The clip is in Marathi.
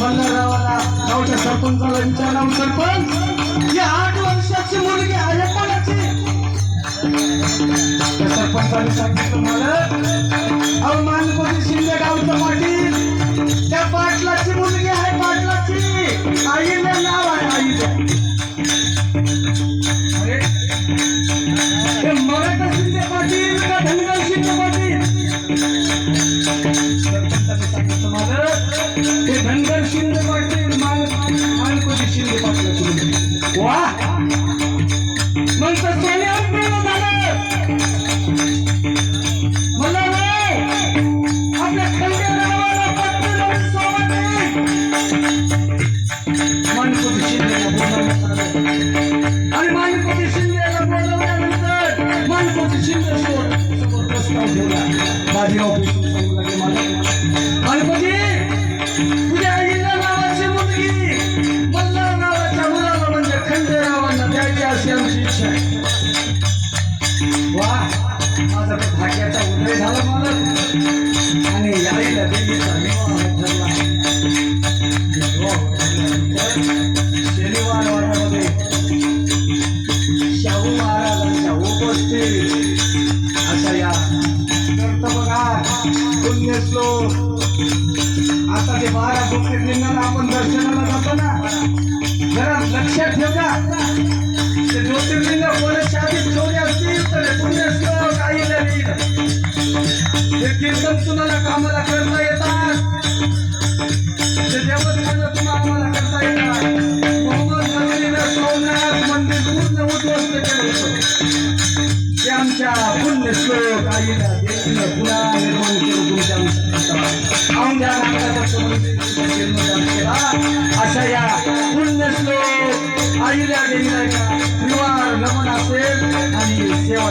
मल्हाररावाला गावच्या सरपंचाला विचारलं सरपंच या आठ त्या सरपंचाने तुम्हाला अवमान कोणी शिंदे गावचं पाटील त्या पाटलाची मुलगी आहे पाटलाची आईला नाव आहे आईला अरे मराठा शिंदे पाटील का धनगर शिंदे पाटील धनगर शिंदे पाटील मान शिंदे पाटलाची मुलगी वा. आणि मानकोटी शिंदेला बोलवल्यानंतर मानकोटी शिंदे समोर समोर प्रस्ताव ठेवला. माझी ऑफिस मानकोटी तुझ्या आईला नावाची मुलगी. मल्हार नावाच्या मुलाला म्हणजे खंडेरावांना द्यायची अशी आमची इच्छा आहे. पुण्य आता ते बारा ज्योतिर्लिंगाला आपण दर्शनाला जातो ना. जरा लक्षात ठेवा ते ज्योतिर्लिंग कोणी शादीत ठेवले असतील तर पुण्य पुण्यश्लोक आईला लिहिलं हे कीर्तन तुम्हाला कामाला करता येतात? ते देवस्थान तुम्हाला आम्हाला करता येतात? मोहम्मद नबीनं सोमनाथ आमच्या पुण्यश्लोक आईला देवीनं पुन्हा निर्माण करू तुमच्या त्या केला अशा या पुण्यश्लोक आईला देवीला एका नमन असेल आणि सेवा